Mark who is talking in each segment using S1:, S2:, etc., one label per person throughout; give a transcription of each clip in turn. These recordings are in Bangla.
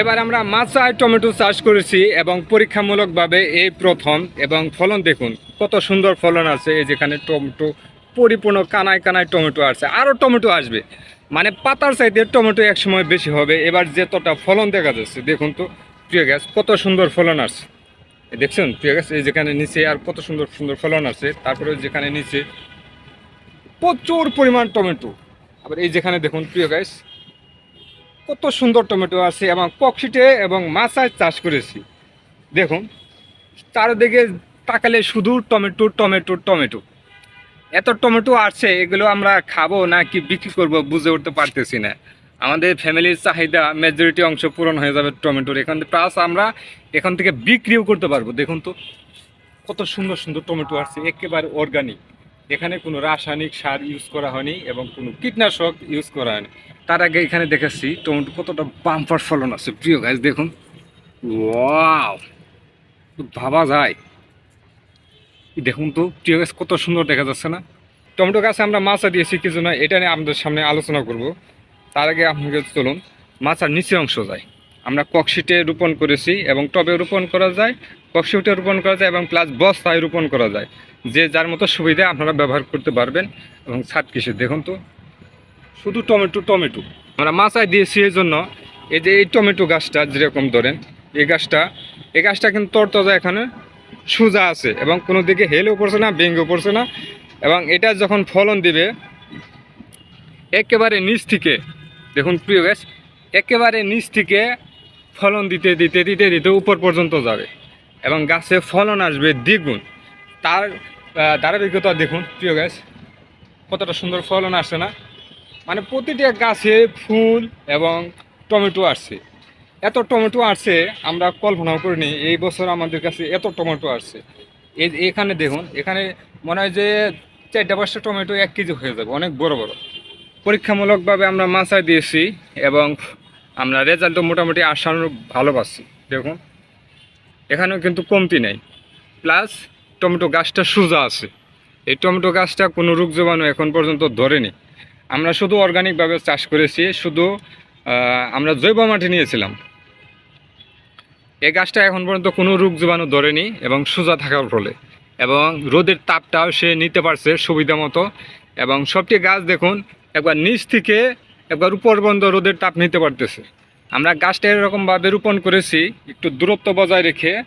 S1: এবার আমরা মাচায় টমেটো চাষ করেছি এবং পরীক্ষামূলকভাবে এই প্রথম এবং ফলন দেখুন, কত সুন্দর ফলন আছে, এই যেখানে টমেটো, পরিপূর্ণ কানায় কানায় টমেটো আছে আরও টমেটো আসবে। মানে পাতার চাইতে টমেটো একসময় বেশি হবে, এবার যতটা ফলন দেখা যাচ্ছে, দেখুন তো, প্রিয় গ্যাস কত সুন্দর ফলন আসছে দেখছেন, প্রিয় গ্যাস এই যেখানে নিচে আর কত সুন্দর সুন্দর ফলন আছে, তারপরে যেখানে নিচে প্রচুর পরিমাণ টমেটো। আবার এই যেখানে দেখুন, প্রিয় গাইস কত সুন্দর টমেটো আছে এবং ককশিটে এবং মাছায় চাষ করেছি। দেখুন, চারদিকে তাকালে শুধু টমেটো টমেটো টমেটো। এত টমেটো আছে এগুলো আমরা খাব না কি বিক্রি করব বুঝে উঠতে পারতেছি না। আমাদের ফ্যামিলির চাহিদা মেজরিটি অংশ পূরণ হয়ে যাবে টমেটোর। এখান থেকে প্লাস আমরা এখান থেকে বিক্রিও করতে পারব। দেখুন তো, কত সুন্দর সুন্দর টমেটো আসছে, একেবারে অর্গানিক এখানে কোনো রাসায়নিক সার ইউজ করা হয়নি এবং কোনো কীটনাশক ইউজ করা হয়নি। তার আগে এখানে দেখাচ্ছি টমেটো কতটা বাম্পার ফলন আছে। প্রিয় গাছ দেখুন। ওয়াও ভাবা যায়। দেখুন তো, প্রিয় গাছ কত সুন্দর দেখা যাচ্ছে না? টমেটো গাছে আমরা মাছা দিয়েছি কিছু না এটা নিয়ে আমাদের সামনে আলোচনা করব। তার আগে আপনাকে চলুন, মাছার নিচে অংশ যায় আমরা ককশিটে রোপণ করেছি এবং টবে রোপণ করা যায় ককশিটে রোপণ করা যায় এবং প্লাস বস্তায় রোপণ করা যায়। যে যার মতো সুবিধা আপনারা ব্যবহার করতে পারবেন এবং ছাদ কৃষি, দেখুন তো। শুধু টমেটো টমেটো। আমরা মাচায় দিয়েছি এই জন্য। এই যে এই টমেটো গাছটা যেরকম ধরেন, এই গাছটা এই গাছটা কিন্তু তরতাজা এখানে সোজা আছে এবং কোনো দিকে হেলেও পড়ছে না, ভেঙেও পড়ছে না এবং এটা যখন ফলন দিবে, একেবারে নিচ থেকে, দেখুন প্রিয় গাছ, একেবারে নিচ থেকে ফলন দিতে দিতে দিতে দিতে উপর পর্যন্ত যাবে। এবং গাছে ফলন আসবে দ্বিগুণ। তার ধারাবাহিকতা দেখুন, প্রিয় গাছ। কতটা সুন্দর ফলন আসছে না? মানে প্রতিটা গাছে ফুল এবং টমেটো আসছে। এত টমেটো আসছে, আমরা কল্পনাও করিনি, এই বছর আমাদের কাছে এত টমেটো আসছে। এই এখানে দেখুন, এখানে মনে হয় যে চারটা পাঁচটা টমেটো এক কেজি হয়ে যাবে, অনেক বড় বড়। পরীক্ষামূলকভাবে আমরা মাছায় দিয়েছি এবং আমরা রেজাল্টও মোটামুটি আসানোর ভালো পাচ্ছি, দেখুন। এখানেও কিন্তু কমতি নেই। প্লাস টমেটো গাছটা সোজা আছে। এই টমেটো গাছটা কোনো রোগ জীবাণু এখন পর্যন্ত ধরেনি। আমরা শুধু অর্গানিকভাবে চাষ করেছি, শুধু আমরা জৈব মাটি নিয়েছিলাম। এই গাছটা এখন পর্যন্ত কোনো রোগ জীবাণু ধরেনি এবং সোজা থাকার ফলে। এবং রোদের তাপটাও সে নিতে পারছে সুবিধা মতো। এবং সবটি গাছ দেখুন, একবার নিচ থেকে একবার উপর পর্যন্ত রোদের তাপ নিতে পারতেছে। আমরা গাছটা এরকমভাবে রোপণ করেছি, একটু দূরত্ব বজায় রেখে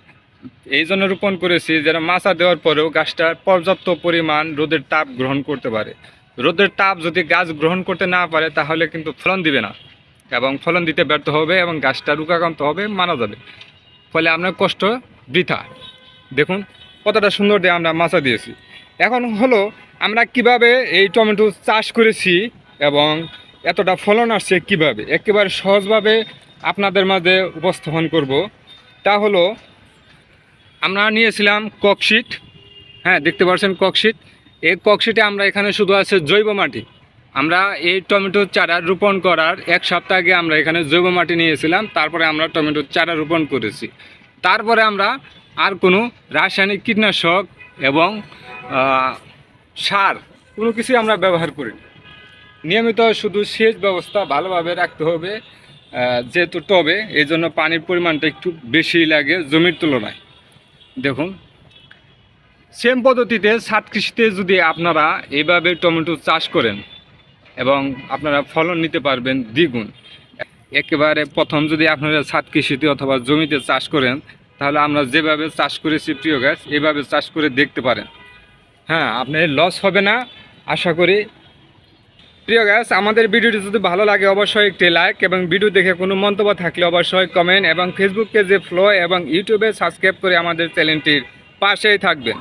S1: এই জন্য রোপণ করেছি, যেন মাছা দেওয়ার পরেও গাছটা পর্যাপ্ত পরিমাণ রোদের তাপ গ্রহণ করতে পারে। রোদের তাপ যদি গাছ গ্রহণ করতে না পারে, তাহলে কিন্তু ফলন দিবে না। এবং ফলন দিতে ব্যর্থ হবে এবং গাছটা রুকাকান্ত হবে, মারা যাবে। ফলে আপনার কষ্ট বৃথা। দেখুন, কতটা সুন্দর দিয়ে আমরা মাছা দিয়েছি। এখন হলো, আমরা কীভাবে এই টমেটো চাষ করেছি এবং এতটা ফলন আসছে কীভাবে? একেবারে সহজভাবে আপনাদের মাঝে উপস্থাপন করব। তা হলো, আমরা নিয়েছিলাম ককশিট হ্যাঁ দেখতে পাচ্ছেন ককশিট এই ককশিটে আমরা এখানে শুধু আছে জৈব মাটি। আমরা এই টমেটো চারা রোপণ করার এক সপ্তাহ আগে আমরা এখানে জৈব মাটি নিয়েছিলাম, তারপরে আমরা টমেটো চারা রোপণ করেছি। তারপরে আমরা আর কোনো রাসায়নিক কীটনাশক এবং সার কোনো কিছুই আমরা ব্যবহার করি না। নিয়মিত শুধু সেচ ব্যবস্থা ভালোভাবে রাখতে হবে যেহেতু টবে এই জন্য পানির পরিমাণটা একটু বেশি লাগে জমির তুলনায়। দেখুন সেম পদ্ধতিতে ছাদ কৃষিতে যদি আপনারা এইভাবে টমেটো চাষ করেন এবং আপনারা ফলন নিতে পারবেন দ্বিগুণ। একেবারে প্রথম যদি আপনারা ছাদ কৃষিতে অথবা জমিতে চাষ করেন, তাহলে আমরা যেভাবে চাষ করেছি প্রিয় গাছ, এভাবে চাষ করে দেখতে পারেন। হ্যাঁ আপনার লস হবে না। আশা করি প্রিয় গ্যাস আমাদের ভিডিওটি যদি ভালো লাগে, অবশ্যই একটি লাইক এবং ভিডিও দেখে কোনো মন্তব্য থাকলে অবশ্যই কমেন্ট এবং ফেসবুক পেজে ফ্লো এবং ইউটিউবে সাবস্ক্রাইব করে আমাদের চ্যানেলটির পাশেই থাকবেন।